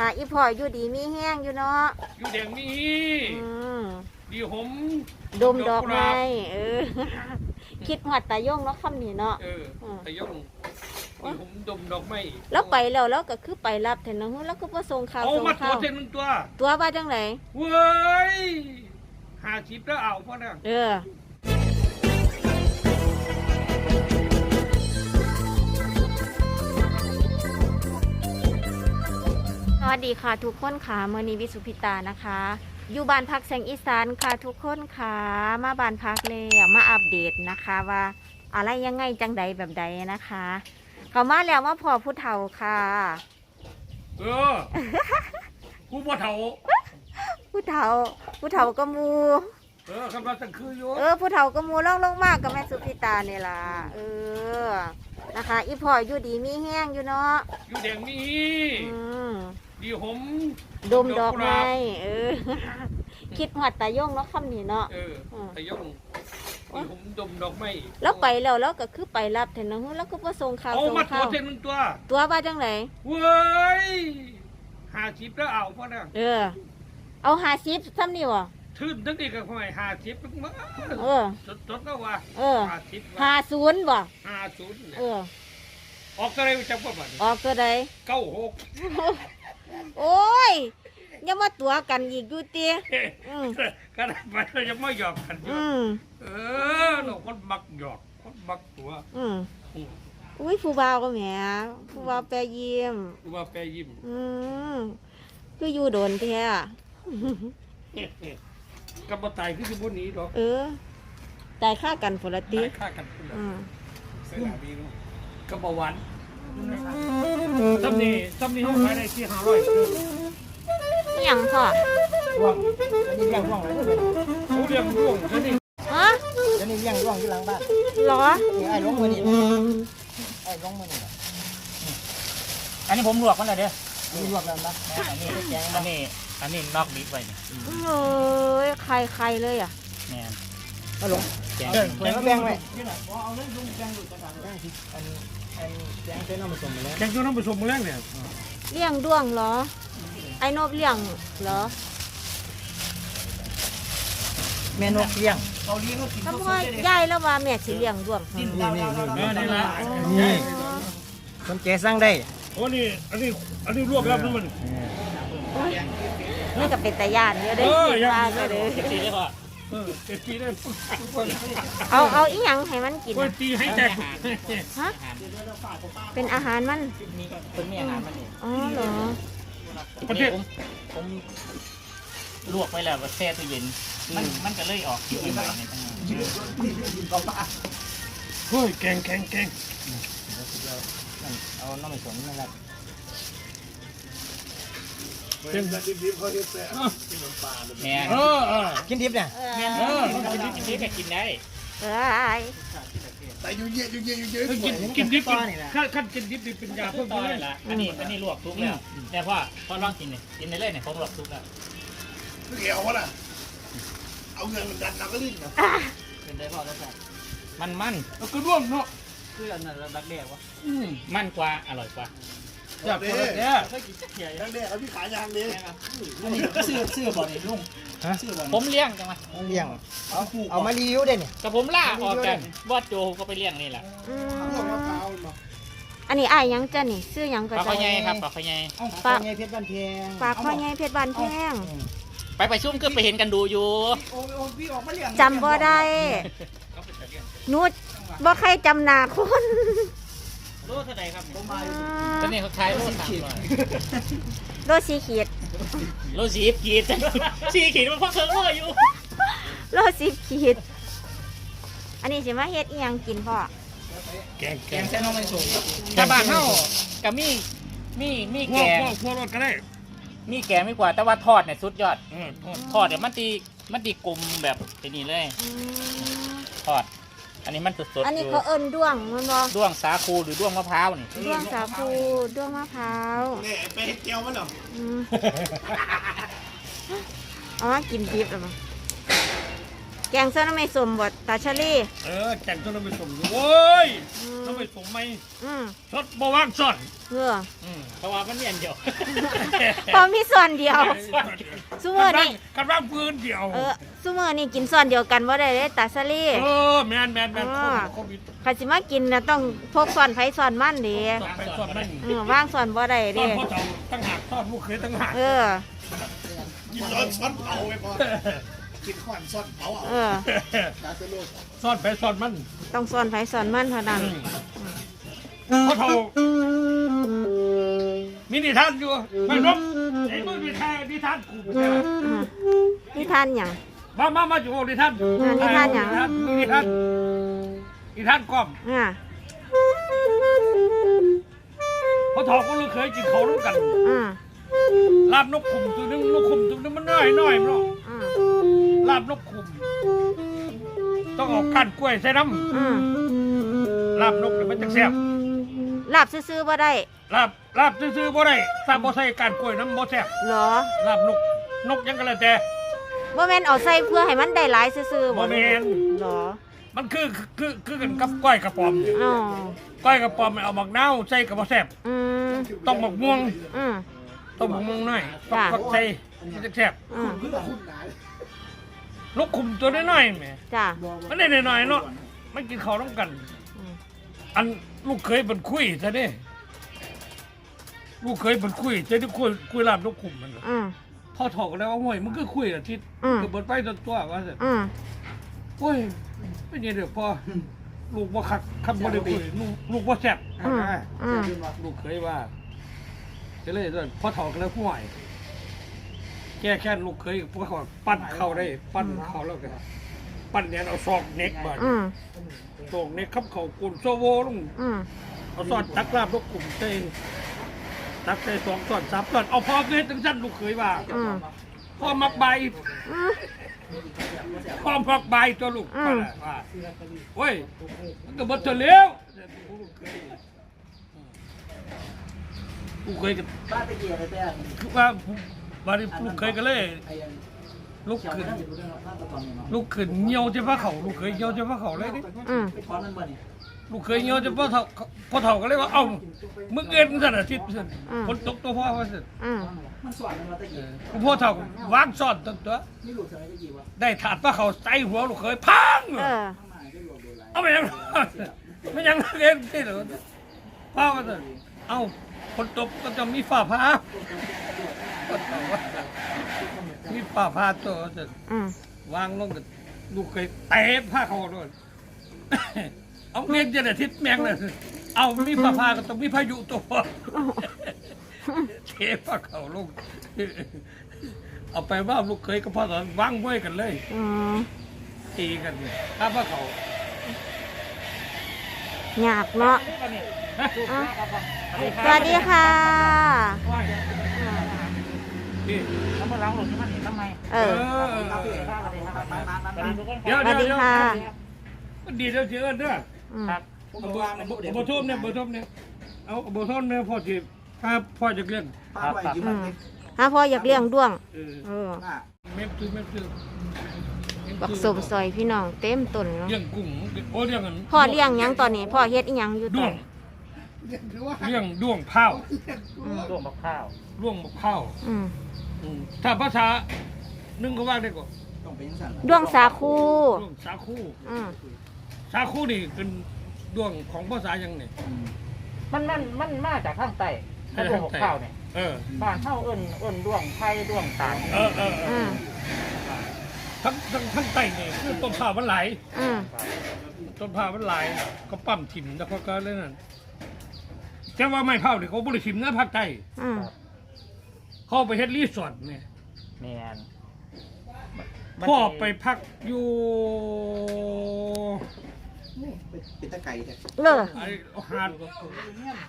นะคะอีพ่ออยู่ดีมีแห้งอยู่เนาะอยู่แดงมีอืมดีหมดมดอกกุหไม้ลาบเออ คิดหอดตายงเนาะคำนี้เนาะเอออืมตะยงดีหมดมดอกไม้แล้วไปแล้วแล้วก็คือไปรับแทนนะแล้วก็บ่ส่งข่าวเอาส่งมาตัข่าววเท่นึงตัว ตัวว่าจังไหนเว้ยหาชิปแล้วเอาพ่อนะเออ วัสดีค่ะทุกคนค่ะเมื่อนี้วิสุพิตานะคะ อยู่บ้านพักแสงอีสานค่ะทุกคนค่ะมาบ้านพักเลยมาอัปเดตนะคะว่าอะไรยังไงจังใดแบบใดนะคะเขามาแล้วมาพอผู้เฒ่าค่ะ เออกูบ่เฒ่าผู้เฒ่าผู้เฒ่าก็มู เออคำว่าสังคืออยู่เออผู้เฒ่าก็มูล่องลงมากกับแม่สุพิตาเนี่ยล่ะเออนะคะ อีพ่ออยู่ดีมีแห้งอยู่เนาะอยู่แดงมีอืม ดีหมดมดอกไม้เออ คิดหอดตายงเนาะคำนี้เนาะเอออืมตะยงดีหมดมดอกไม้แล้วไปแล้วแล้วก็คือไปรับแทนนะแล้วก็บ่ส่งข่าวเอาส่งมาตัข่าววเท่นึงตัว ตัวว่าจังไหนเว้ยหาชิปแล้วเอาพ่อนะเออ เอาหาซิปซ้ำนี่วะทื่นทั้งนี้ก็ค่อยหาชิปมาเออสดๆแล้วว่าเออหาชิปหาศูนย์บ่หาศูนย์เนี่ยเออออกอะไรจำก็บัดออกตัวใดเก้าหก โอ้ยอย่ามาตัวกันอีกอยู่เตี้ยอืมก็ได้ไปเราจะไม่หยอกกันอยู่อืมเออเราคนมักหยอกคนมักตัวอืมอืมอุ้ยผู้บ่าวก็แหมผู้บ่าวแปรเยี่ยมดูว่าแปรยิ้มอืมคืออยู่โดนแท้กับมาตายคือสิบนนี้ดอกเออตายค่ากันฝนละติตายฆ่ากันคนละอืมกับเบาหวาน ตำนี้ตำนี้เขาขายได้ที่ห้าร้อยนี่หยังพ่อร่วงอันนี้เลี้ยงร่วงเลยเขาเรียกร่วงแค่นี้ฮะอันนี้เลี้ยงร่วงที่หลังบ้านเหรอนี่ไอ้ลงมือนี่ไอ้ลงมือนี่อันนี้ผมลวกมันเลยเด้อนี่ลวกแล้วนะอันนี้แกงอันนี้อันนี้นอกบิ๊กไว้นี่เอ้ยใครใครเลยอะแม่นมาลงแกงเดินเพิ่นแบ่งไว้เอาเลยลุงแบ่งดูกันแบ่งที่อันอัน แกงเป็นน้ำผสมมาแล้วแกงจุน้ำผสมมาแล้วเนี่ยเลี้ยงด้วงเหรอ ไอ้นบเลี้ยงเหรอเมนูเลี้ยงทำไมยายแล้วว่าแม่สิเลี้ยงด้วงนี่นี่นี่เออนี่ละนี่คนแก่สั่งได้โอ้นี่อันนี้อันนี้ลวกแล้วมัน นี่ก็เป็นตาย่านเยอะเด้เออสิยังว่าก็เด้สีได้ป่ะ เออเจ็ดปีได้เอาเอาอีหยังให้มันกินโอ้ยน่ะตีให้แตกฮะเป็นอาหารมันมีคนมีอาหารมันนี่อ๋อเหรอประเทศผมผมลวกไว้แล้วก็แช่ตู้เย็น มันมันก็เลยออกผิวใหม่ๆในทั้งนั้นเฮ้ยแกงแกงแกงเอาน้ำผสมนั่นแหละ แกงแม่นเออเออกินดิบเนี่ยเอเออกินได้กินได้กินได้เอ้ยกินกินดิบกินขั้นขั้นกินดิบดิบเป็นยาเพิ่มต่อเลเลยละอันนี้อันนี้ลวกทุกแล้วแต่พ่อพ่อลองกินเนี่ยกินได้เลยเนี่ยผมลวกทุกแล้วเกี่ยววะล่ะเอาเงินมันดันเราก็ลิ้นนะเป็นได้พ่อแล้วจ้ะมันมันแล้วก็ร่วงเนาะคืออันนั้นรักแรกวะมันกว่าอร่อยกว่า อยากกินแล้วแกดังเด็กเอาพี่ขายยางดีอันนี้ก็ซื้อซื้อบ่นี่ลุงซื้อบ่ผมเลี้ยงจังวะเลี้ยง เอาเอามารีวิวได้เนี่ยแต่ผมล่าออกจากบอดโจก็ไปเลี้ยงนี่แหละอืพวกมะมพร้าวเนาะอันนี้อ้ายหยังจ้ะนี่ซื้อหยังก็ปลาได้ข้าวใหญ่ครับปลาข้าวใหญ่ปลาไงเพชรบ้านแพงปลาข้อใหญ่เพชรบานแพงไปไปชุ่มก็ไปเห็นกันดูอยู่จำบ่ได้หนูบ่ใครจำหน้าคน รู้เท่าไหร่ครับตอนนี้เขาขายโลสามร้อยโลสีขีด โลสีขีดสีขีดมันพักเคิร์ฟอยู่ โลสีขีด อันนี้สิมาเฮ็ดอีหยังกินพ่อ แกงแกแกงงแซ่น้องไม่สูงแต่บ้านเฮากับมีมีมีพแกวกงพวกพวกรถก็ได้ มีแกงไม่กว่า แต่ว่าทอดเนี่ยสุดยอดเออโทษทอดเนี่ยมันตีมันตีกลมแบบไอ้นี่เลยอืมทอด อันนี้มันสดๆอันนี้อยู่เขาเอิ้นด้วงแมันบ่ด้วงสาคูหรือด้วงมะพร้าวนี่ด้วงสาคูด้วงมะพร้าวแน่ไปเห็ดเจียวมันเหรออืมเอามากินดิบแล้วมั้ง แกงเส้นไม่สมบดตาชะลี่ เออแจงต้องไปส่งอยู่โอ้ยอืมต้องไปส่งไหมอืมสดบ่ว่างสดเงื่ออืมเพราะว่ามันเนียนเดียวพอมีส่วนเดียวซุมื้อนี่ กำลังพื้นเดียว เออซุมื้อนี่กินส่วนเดียวกันบ่ได้เด้ตาชะลี่ เออแมนแมนแมนอ่าโควิดคันสิมากินน่ะต้องพกส่วนไผส่วนมันเด้สดไปสดนั่นเออว่างส่วนบ่ได้ตอเด้นพ่อเจ้าตั้งหากตอนลูกเคยตั้งหากเออ กินร้อนซ้อนเผาไปพอ กินข้อนซ้อนเผาเอาเออดาเซโลซ่อนไปซ่อนมันต้องส่วนไผส่วนมันเท่านั้นพ่อเฒ่ามีนิทานอยู่ไม่นกไอ้มึงนิทานนิทานกูใช่ไหมอืมนิทานหยัง มามามาอยู่นิทานอ่านิทานหยังนิทานนิทานก้อมอ่าพ่อเฒ่าก็เลยเคยกินเขาร่วมกัน อ่าลาบนกขุมตัวนึงนกขุมตัวนึงมันน้อยน้อยมั้งเนาะอ่า ลาบนกขุม ต้องเอาก้านกล้วยใส่น้อืมำลาบนกเนี่ยมันจะแซ่บลาบซื่อๆบ่ได้ลาบลาบซื่อๆบ่ได้ถ้าบ่ใส่ก้านกล้วยน้ำบ่แซ่บเหรอลาบนก นกยังก็แล้วแต่ บ่แม่นเอาใส่เพื่อให้มันได้หลายซื่อๆบ่แม่น เหรอมันคือคือคือกันกับก้อยกระป๋อมอ๋อก้อยกระป๋อมเอาบักนาวใส่กับบ่แซ่บอืมต้องบักม่วงอืม ต้องบักม่วงน้อยต้องจ้ะ ผักใส่มันจะแซ่บ อืม นกขุมตัวน้อยๆแหมจ้ะมันได้น้อยๆเนาะมันกินข้าวน้ำกัน อืมอันลูกเคยเป็นคุยซะเด้ลูกเคยเป็นคุยเจ๊ที่คุยคุยลาบนกขุมมันน่ะอืม พ่อถอกแล้วว่าห่วยมันก็คุยอาทิตย์อืม ก็เบิดไปตัวตัวว่าสิอืมโอ้ยไม่ยังเดี๋ยวพ่อลูกว่าคักคักบ่ได้คุยลูกลูกว่าแซ่บอืมอืมลูกเคยว่าก็เลยว่าพ่อถอกแล้วห่วย แก้แค่ลูกเคยพวกเขาปั้นเข้าได้ ปั้นเข้าแล้วกันปั้นเนี่ยเอาซอกเน็กมาอืมซอกเน็กขับเขากุนโซโวลงอืมเอาซอดตักลาบนกกลุ่มเต้ตักใส่สองซอดสามซอดเอาพอเฮ็ดจังซั่นลูกเคยว่าอืมพ่อมักใบอืมพ่อมักใบตัวลูกอืม ว่าโอ้ยมันก็บ่เถอะแล้วลูกเคยก็บ้านตะเกียบไปแต่คือว่า บาดนี้ลูกเคยก็เลยไอ้ลุกขึ้นเขียวนั่นอยู่ด้วยเนาะบ้านตะกอนเนาะลูกขึ้นเหี่ยวจะพาเขาลูกเคยเหี่ยวจะพาเขาเลยดิอืมไปถอนมันบ่เนี่ยลูกเคยเหี่ยวจะพาเขาพอเฒ่าก็เลยว่าเอ้ามึงเอ็นซั่นอาทิตย์ซั่นฝนตกตัวพ่อว่าซั่นอืมมันสว่างมันตะเอเกียบอพ่อเฒ่าวางซ่อนตัวตัวนี่หลุดสมัยตะกี้วะได้ถาดปลาเขาใส่หัวลูกเคยพังเออข้างหน้าก็หลวมโดนไหลเอาไปยังไม่ยังเล่นที่เหรอพ่อก็จะเอาคนตบก็จะมีฝ่าผ้า มีฝ่าผ้าตัวจะอืมวางลงกับลูกเคยเตะผ้าเขาด้วย เอาเมียงจะได้ทิศแมงเลยเอามีฝ่าผ้าก็ต้องมีพายุตัวเทผ้าเขาลงเอาไปว่าลูกเคยก็พอตอนวางไว้กันเลยอืมตีกันเนี่ยถ้าผ้าเขายากเนาะฮะอะ สวัสดีค่ะ นี่ แล้วเมื่อล้างหลุดที่มันเห็นทำไมเออเดี๋ยวสเดี๋วัยวสดีเดี๋ยวค่ะ มันดีเดี๋ยวเจอเด้ออืมครับเอาเบอร์เอาเบอร์เอาเบอร์โทรเนี่ยเบอร์โทรเนี่ยเอาเบอร์โทรเนี่ยพ่อจีถ้าพ่อจะเลี้ยงป้าไว้กินอืมันมเล็กถ้าพ่ออยากเลี้ยงด้วงเออเออหน้าเม็ดซื้อเม็ดซื้อบักสมซอยพี่น้องเต็มต้นเนาะเลี้ยงกุ้งโอ้เลี้ยงอันพ่อเลี้ยงหยังตอนนี้ พ่อเฮ็ดอีหยังอยู่ตด้อวนงคือว่า เลี้ยงด้วงเผาร่วมกับข้าวด้วงมะพร้าวอืมอืมถ้าภาษาหนึ่งก็ว่าได้ก่อนต้องเป็นสั่นด้วงสาคู ด้วงสาคูอืมสาคูนี่เป็นด้วงของภาษายังไงมันมันมันมาจากข้างใต้ถ้าร่วมกับข้าวเนี่ยเออ บ้านเท่าเอิ้นเอิ้นร่วงไผ่ร่วงตาลเออเออเออือมทั้งทั้งทั้งไตนี่คือต้นผ้ามันไหลอืมต้นผ้ามันไหลก็ปั้มถิ่มแล้วเขาก็เลยนั่น แต่ว่าไม่เผาเนี่ยเขาบริถิ่มนะภาคใต้อืมเขาไปเฮ็ดรีสอร์ทเนี่ยแมนพ่อไปพักอยู่เป็นตะไก่เนี่ยเลิกไอ้หาด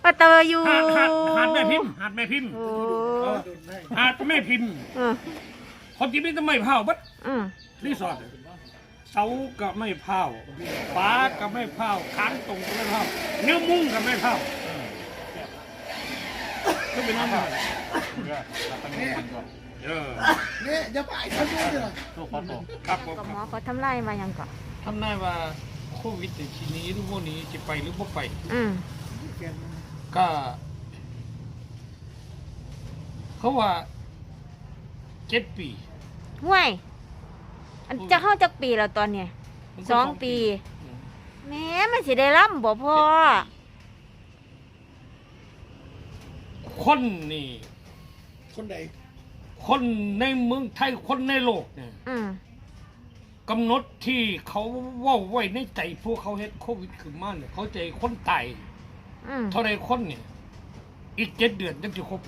ปะเตออยู่หาดหาดหาดแม่พิมพ์หาดแม่พิมพ์โอ้เออหาดแม่พิมพ์เออคนที่ไม่ต้องไม่เผาบัดอืมรีสอร์ทเสาก็ไม่เผาฟ้าก็ไม่เผาค้างตรงก็ไม่เผาเนื้อมุ้งก็ไม่เผา ก็เป็นน้ำมันเนี่ยเราต้องกันด้วยเออเนี่ยอย่าไปทำด้วยเลยลูกขอครับผมกับหมอเขาทำลายมายังก่อนทำนายว่าโควิดในทีนี้หรือว่านี้จะไปหรือบ่ไป อืมก็ เขาว่าเจ็ดปีห่วยอันจะเข้าจักปีแล้วตอนเนี้ยสองปี แม่มันสิได้ร่ำบ่พ่อ คนนี่ คนใดคนในเมืองไทยคนในโลกเนี่ยอืมกำหนดที่เขาเว่าไว้ในใจพวกเขาเฮ็ดโควิดขึ้นมาเนี่ยเขาใจคนตายอืมเท่าไรคนเนี่ย อีกเจ็ดเดือนยังจะครบ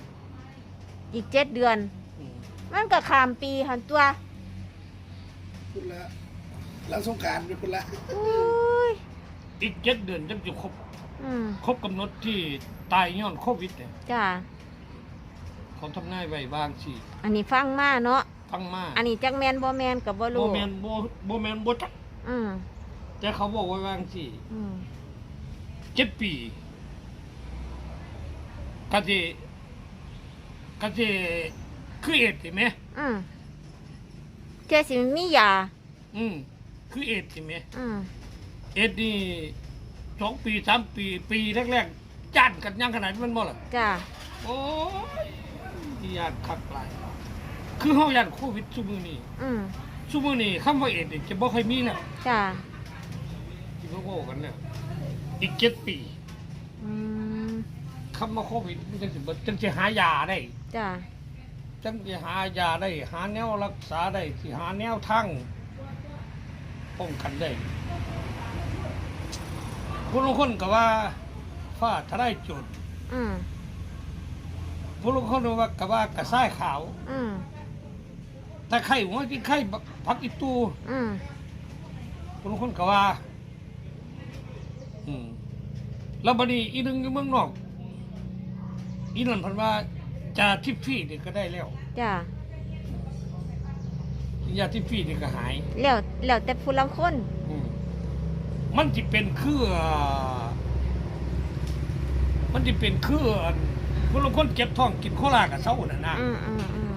อีกเจ็ดเดือน อืมมันก็ข้ามปีหันตัวคุณละแล้วสงกรารเป็นคุณละอุ้ยอีกเจ็ดเดือนยังจะครบ อืมครบกำหนดที่ตายย้อนโควิดเนี่ยจ้าเขาทำนายไว้บางสิอันนี้ฟังมาเนาะฟังมาอันนี้จักแมนบ่แมนกับบ่โบรู้แมนโบโบแมนโบจักอืมแต่เขาบอกไว้บางสิอืมเจ็ดปีกะจิกะจิคือเอ็ดใช่ไหมอืมเจ้าสิมียาอืมคือเอ็ดใช่ไหมอืมเอ็ดนี่ สองปีสามปี ปีแรกๆจ้านกันยังขนาดมันบ่ล่ะจ้าโอ้ยยานคักหลายคือเฮายานโควิดซุมื้อนี้อืมซุมื้อนี้คำว่าเอ็ดนี่จะบ่ค่อยมีแล้วจ้าที่เขาบอกกันแล้วอีกเจ็ดปีอืมคำว่าโควิดมันจังสิบ่จังสิหายาได้ จ้าจังสิหายาได้ หาแนวรักษาได้สิหาแนวทางป้องกันได้ ผู้ลางคนก็ว่าฟ้าทลายโจรอืมผู้ลางคนว่าก็ว่ากระซ้ายขาวอืมแต่ไข่หัวที่ไข่บักผักอีตูอืมผู้ลางคนก็ว่า อืมแล้วบัดนี้อีหนึงอยู่เมืองนอก อีนั่นเพันว่าจะทิฟฟี่นี่ก็ได้แล้วจ้ายาทิฟฟี่นี่ก็หาย แล้วแล้วแต่ผู้ลังคนอื มมันจะเป็นคือเอ่อมันจะเป็นคืออันผู้ลางคนเก็บท้องกินโคลากับเศร้าน่ะนะอืมอืมอืมอืม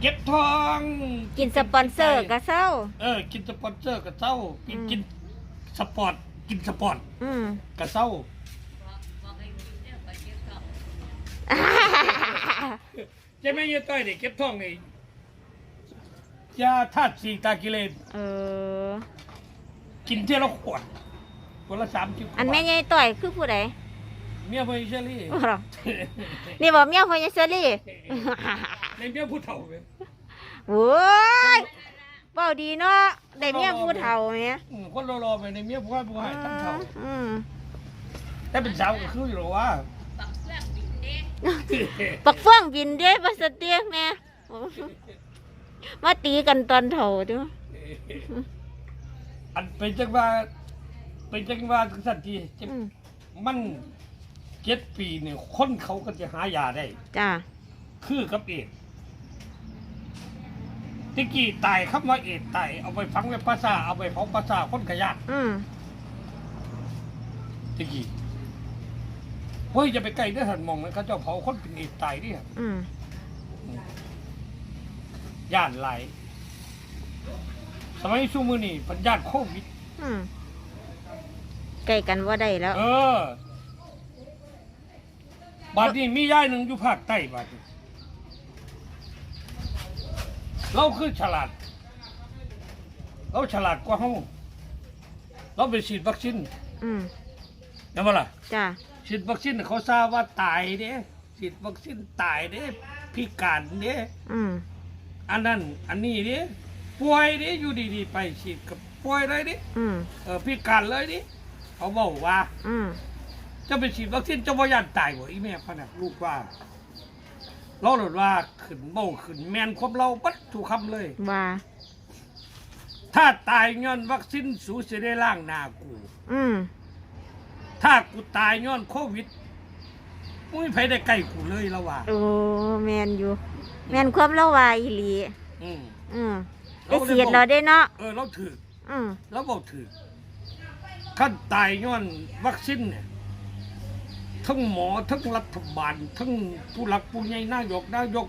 เก็บท้องกินสปอนเซอร์ก็เศร้า เออ กินสปอนเซอร์กับเศร้า กินอืมกินสปอร์ตกินสปอร์ตอืมกับเศร้าใช่ไหมยายต้อยเนี่ยเก็บท้องนี่ ยาธาตุสีตากิเลนเออ กินเท่าละขวดขวดละสามสิบอันแม่ใหญ่ต่อยคือผู้ใดเมียพ่อเชอรี่บ่หรอนี่บอกเมียพ่อยายเซอรี่ ในเมียผู้เฒ่าเลยโว้ยเบาดีเนาะได้เมียผู้เฒ่าแหม่อืมคนรอๆไปในเมียผู้ให้ผู้ให้ตั้งเฒ่าอืมแต่เป็นสาวก็คืออยู่หรอว่า ปักเฟื่องบินเด้บ่สเตียแม่ มาตีกันตอนเฒ่าเด้ออันเป็นจังว่า เป็นจังว่าสันติอืมมันเจ็ดปีเนี่ยคนเขาก็จะหายาได้ จ้าคือกับเอดส์ตะกี้ตายคำว่าเอดส์ตายเอาไปฝังไว้ภาษาเอาไปเผาภาษาคนขยานอืมตะกี้เฮ้ยจะไปใกล้ได้อหันมองนะเขาเจ้าเผาคนเป็นเอดส์ตายดิอืม ย่านไหลายสมัยชูมือนี่ปัญญาติโควิด อืมใกล้กันว่าได้แล้ว เออบาดนี้มียายหนึ่งอยู่ภาคใต้บาดนี้เราคือฉลาด เราฉลาดกว่าเฮาเราไปฉีดวัคซีนอืมเห็นบ่ล่ะจ้าฉีดวัคซีนเขาทราบว่าตายเด้ฉีดวัคซีนตายเด้พิการเด้อืม อันนั้นอันนี้เด้ป่วยเด้อยู่ดีๆ ไปฉีดกับป่วยเลยเด้อืมเออพิการเลยเดิเขาบอกว่า อืมจะไปฉีดวัคซีนจะว่ายันตายกว่าอีแม่พะนะลูกว่าเราหลดว่าขึ้นเบ้าขึ้นแมนควบเราปัดถูกคำเลย ว่า ถ้าตายย้อนวัคซีนสูสิได้ล่างหนากู อืมถ้ากูตายย้อนโควิดมุ้ยไผได้ใกล้กูเลยแล้วว่า โอ้แมนอยู่ แมนความเล่าว่าอีหลี อืมอืมได้เสียดเราได้เนาะเออเราถืออืมเราบอกถือขั้นตายย้อนวัคซีนเนี่ยทั้งหมอทั้งรัฐบาล ทั้งผู้หลักผู้ใหญ่นายกนายก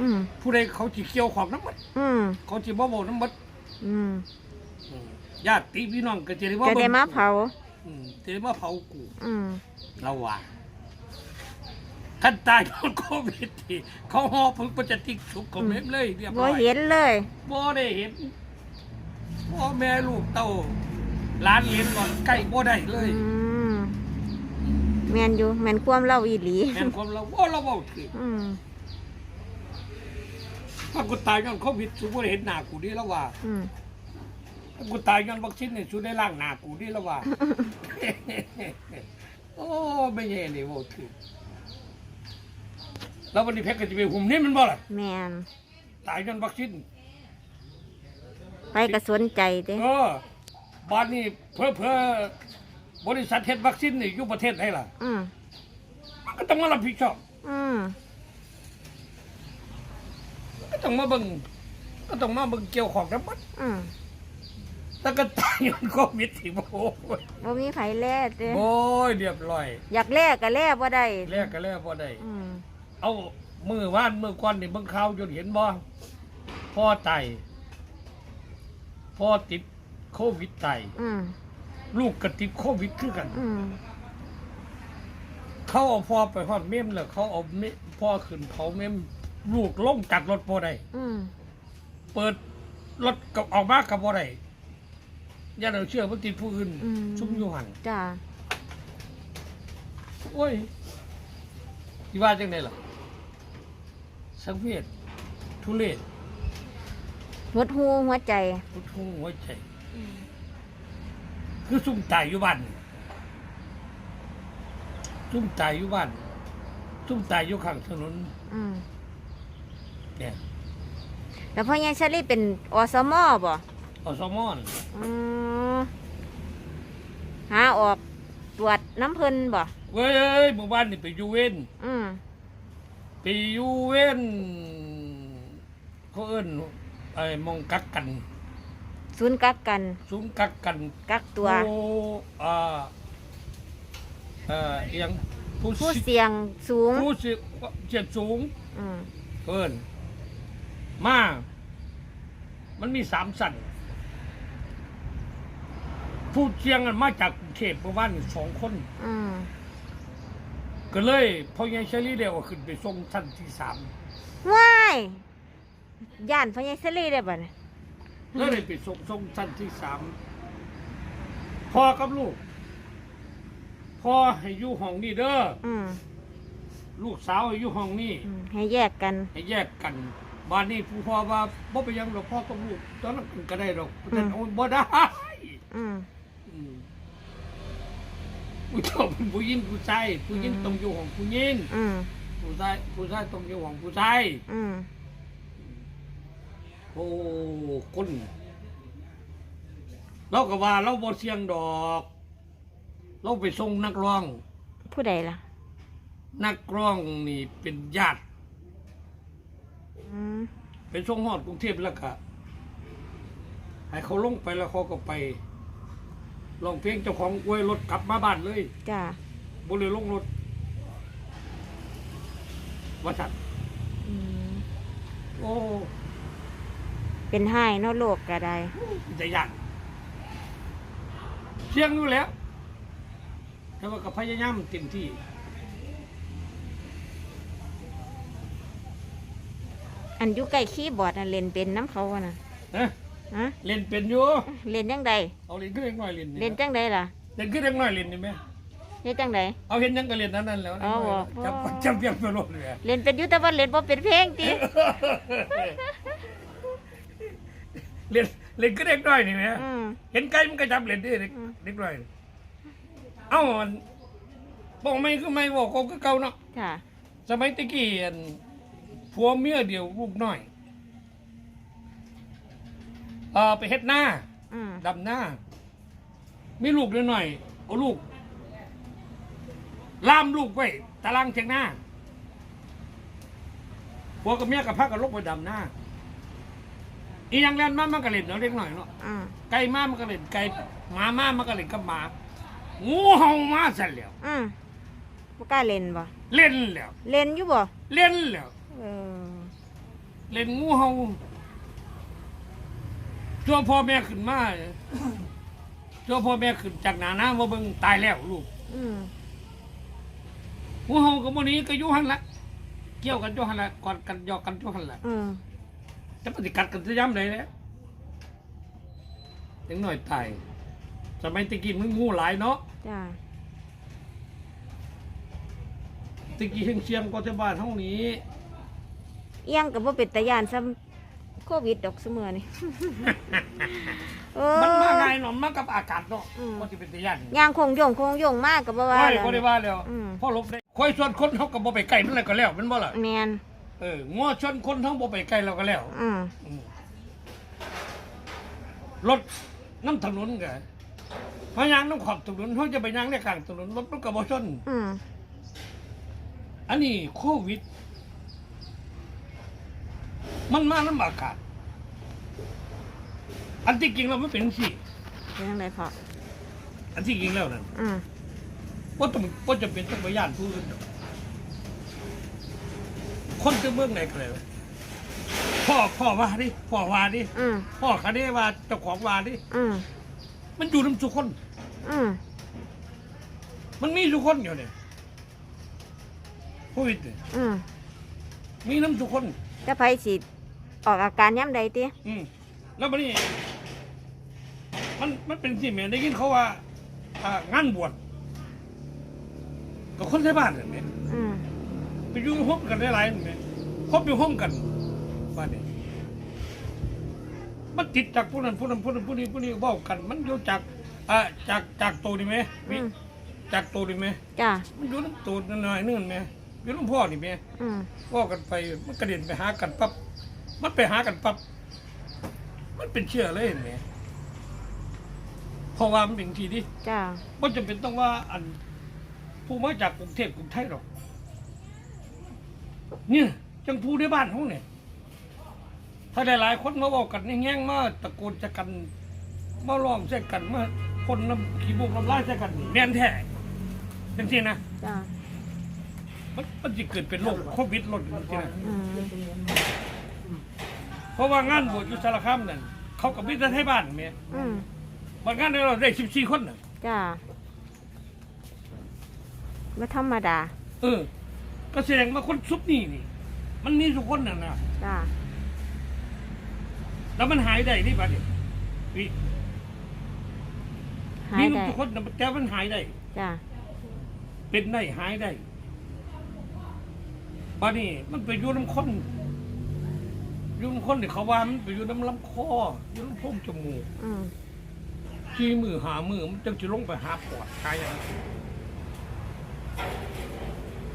อืมผู้ใดเขาสิเกี่ยวของน้ำมันอืมเขาสิบ่บอกน้ำมันอืมญาติพี่น้องก็จะได้ว่าจะได้มาเผาอืมจะได้มาเผากูอืมเราว่า ท่านตายเพราะโควิดที่เขาหอบผลประจติกสุกคอมเมนต์เลยเรียบบ่ร้อยเห็นเลย บ่ได้เห็นพ่อแม่ลูกเต้าหลานเห็นก่อนใกล้บ่ได้เลยอืมแมนอยู่แมนความเล่าอีหลีแม่นความเราว่าเราเว้าถืออืมถ้ากูตายย้อนโควิดสุบ่ได้เห็นหน้ากูดีแล้วว่าอืมถ้ากูตายย้อนวัคซีนนี่สุได้ล้างหน้ากูดีแล้วว่า โอ้ไม่แย่นี่เว้าถือ แล้ววันนี้เพชรก็จะไปหุ่มนี่มันบ่ล่ะแมนตายย้อนวัคซีนไปกระสนใจเด้เออบ้านนี้เพื่อเพื่อบริษัทเฮ็ดวัคซีนนี่อยู่ประเทศไหนล่ะ อืมมันก็ต้องมารับผิดชอบอืมก็ต้องมาเบิ่งก็ต้องมาเบิ่งเกี่ยวของทั้งหมดอืมแล้วก็ตายย้อนโควิดที่โอ้ยบ่มีไผแล่เด้โอ้ยเรียบร้อย อยากแลกก็แลกบ่ได้แลกก็แล้วบ่ได้ อืม เอามือว่านมือก่อนนี่เบิ่งข่าวจนเห็นบ่พ่อตายพ่อติดโควิดตายอืมลูกก็ติดโควิดคือกัน อืมเขาเอาพ่อไปฮอดเมมแล้วเขาเอาเมพ่อขึ้นเผาเมมลูกลงจากรถบ่ได้อืมเปิดรถกับออกมากับบ่ได้อย่าเราเชื่อว่าติดผู้อื่นอืมซุ่มอยู่หันจ้า โอ้ยที่ว่าจังไดล่ะ สังเวชทุเรศหดหูหัวใจ พุทโธหัวใจคือซุ่มตายอยู่บ้านนี่ซุ่มตายอยู่บ้าน ซุ่มตายอยู่ข้างถนนอืมเนี่ยแล้วพ่อใหญ่ชลีเป็นอสมบ่อสมอนอืมหาออกตรวจน้ำเพิ่นบ่เว้ยเมื่อวานนี่ไปอยู่เว้นอืมไปอยู่เว้นเขาเอิ้นไอ้หมองกักกันศูนย์กักกัน ซุ้มกักกันกักตัว ผู้อ่าเอ่อเอียงผู้ผู้สิเสี่ยงสูง ผู้สิเจ็ดสูงอืมเอิ้นมา มันมีสามสันผู้เชียงกันมาจากกรุงเทพประมาณสองคน อืม ก็เลยพอยังเชอรี่เดียวขึ้นไปส่งชั้นที่สามว้ายย่านพ่อใหญ่ชลีได้บ่เนี่ยแล้วเลยไปส่งส่งชั้นที่สามพ่อกับลูกพ่อให้อยู่ห้องนี้เด้ออืมลูกสาวให้อยู่ห้องนี้ อืมให้แยกกัน ให้แยกกันบ้านนี้ผู้พ่อว่าบ่ไปยังหรอกพ่อกับลูกตอนนั้นก็ได้หรอกแต่โอ้ยบ่ได้อืมอืม ผู้ชายเป็นผู้หญิงผู้ชายผู้หญิงต้องอยู่ของผู้หญิงอืมผู้ชายผู้ชายต้องอยู่ของผู้ชายอืมโอ้คนเราก็ว่าเราบ่เสียงดอก เราไปส่งนักร้อง ผู้ใดล่ะ นักร้องนี่เป็นญาติอืมไปส่งฮอดกรุงเทพแล้วก็ให้เขาลงไปแล้วเขาก็ไป ร้องเพลงเจ้าของอวยรถกลับมาบ้านเลยจ้าบ่เลยลงรถว่าสัตว์อืมโอ้เป็นไห้เนาะโลกก็ได้จะยากเสียงอยู่แล้ว แต่ว่าก็พยายามเต็มที่ อันอยู่ใกล้คีย์บอร์ดน่ะเล่นเป็นน้ำเขาอะน่ะนะ ฮะเล่นเป็นอยู่เล่นจังใดเอาเล่นขึ้นเล็กน้อยเล่นเล่นจังใดล่ะเล่นขึ้นเล็กน้อยเล่นนี่ไหมเล่นจังใดเอาเห็นยังก็เล่นนั้นนั่นแล้วนะเอาบ่จับจำเพียงตัวรถเลยอะเล่นเป็นอยุแต่ว่าเล่นบ่เป็นเพลงติเล่นเล่นขึ้นเล็กน้อยนี่ไหมอืมเห็นไก่มันก็จับเล่นได้เด็กอืมเด็กน้อยเอ้ามันบอกไม่คือไม่บอกก็เก่าเนาะค่ะสมัยตะกี้อันผัวเมียเดียวลูกน้อย เออไปเฮ็ดหน้าอืมดำหน้า มีลูกน้อยๆเอาลูกล่ามลูกไว้ตารางเทียงหน้าผัวกับเมียกับพักกับลูกไปดำหน้า อีหยังแล่นมามันก็เล่นเนาะเล็กหน่อยเนาะอืมไก่มามันก็เล่นไก่หมามามันก็เล่นกับหมางูเห่ามาสั่นแล้วอืมบ่กล้าเล่นบ่เล่นแล้ว เล่นอยู่บ่เล่นแล้ว เออ เล่นงูเห่า ตัวพ่อแม่ขึ้นมาตัวพ่อแม่ขึ้นจากหนาน้ำมาเบิ่งตายแล้วลูกอืมงูเห่ากับมันนี้ก็อยู่หันละเกี่ยวกันอยู่หันละกอดกันหยอกกันอยู่หันละอืมจะปฏิกัดกันจะย้ำเลยแล้วยังหน่อยตายสมัยตะกี้มันงูหลายเนาะจ้าตะกี้เชียงเชียงๆก็จะบ้านห้องนี้ เอียงก็บ่เป็นตาย่านซ้ำ โควิดดอกซุมื้อนี่ เออ มันมาไงเนาะมากับอากาศเนาะอืม มันจะเป็นตะยันย่างคงโยงคงโยงมากก็บ่ว่าว่าแล้วก็ได้ว่าแล้วอืม พ่อลบได้คอยชวนคนเขาก็บ่ไปใกล้มันเลยก็แล้วแมันบ่ล่ะแม่นเอองัวชนคนทั้งบ่ไปไกลเราก็แล้วอืมอืมรถน้ำถนนกะพยางน้ำขอบถนนเขาจะไปยางในกลางถนนรถมันก็บ่ชน อืมอันนี้โควิด มันมาน้ำอากาศอันที่จริงเราไม่เป็นสิเป็นจังไดพออันที่จริงแล้วนั่นอืมว่าต้องว่าจะเป็นต้องไปย่านผู้อื่นดอกคนจะเมืองไหนก็เลยพ่อพ่อว่าดิพ่อว่าดิอืมพ่อคดีว่าเจ้าของว่าดิอืมมันอยู่น้ำทุกคน อืมมันมีทุกคนอยู่เนี่ยโควิดเนี่ยอืมมีน้ำทุกคน จะไผสิ ออกอาการยามใดติอืมแล้วมันนี่มันมันเป็นสิ่งเหมือนได้ยินเขาว่าอ่างานบวชกับคนในบ้านเห็นไหมอืมไปอยู่ห้องกันได้หลายเห็นไหมคบอยู่ห้องกันบ้านนี้มันติดจากผู้นั้นผู้นั้นผู้นั้นผู้นี้ผู้นี้เว้ากัน มันอยู่จากอ่าจากจากตัวนี่ไหมอืมจากตัวนี่ไหมจ้ามันอยู่น้ำตัวน้อยๆนึงเห็นไหมอยู่น้ำพ่อนี่ไหม อืมว่ากันไปมันกระเด็นไปหากันปั๊บ มันไปหากันปั๊บมันเป็นเชื่อเลยเห็นไหมเพราะว่ามันเป็นทีนี้จ้ามันจะเป็นต้องว่าอันผู้มาจากกรุงเทพกรุงไทยหรอก เนี่ยจังผู้ในบ้านเขาเนี่ยถ้าได้หลายคนมาบอกกันแง่งๆมาตะโกนจะกันมาล้อมใส่กันมาคนน้ำขี้บุกน้ำลายใส่กันนี่แน่นแท้จังที่นะจ้ามันมันจะเกิดเป็นโรคโควิดโรคจังที่นะอืม เพราะว่างานบวชอยู่สารคามนั่นเขากับมิตรไทยบ้านเมียอืมบางงานเราได้สิบสี่คนน่ะจ้าบ่ธรรมดา เออ ก็แสดงว่าคนซุปนี่นี่ มันมีทุกคนน่ะนะจ้าแล้วมันหายได้นี่บัดนี้วิหายมีได้ทุกคนน่ะแต่มันหายได้ จ้าเป็นได้หายได้บัดนี้มันไปอยู่น้ำข้นอ ยู่น้ำข้นเนี่ยเขาว่ามันไปอยู่น้ำลำคออยู่น้ำโพรงจมูกอืมชี้มือหามือมันจึงจะลงไปหาปอดหายอย่างนั้น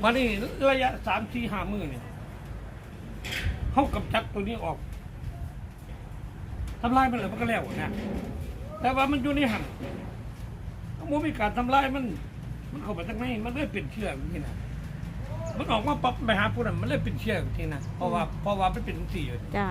มานี่ระยะสามสี่ห้ามือเนี่ยเขากำจัดตัวนี้ออกทำลายมันเลยมันก็แล้วนะแต่ว่ามันอยู่ในหันถ้ามันมีการทำลายมัน มันเข้าไปทางในมันเลยเป็นเชื้ออย่างนี้นะ มันออกมาปั๊บไปหาผู้นั้นมันเลยเป็นเชื่ออย่างนี้นะเพราะว่าเพราะว่ามันเป็นสี่อยู่ จ้า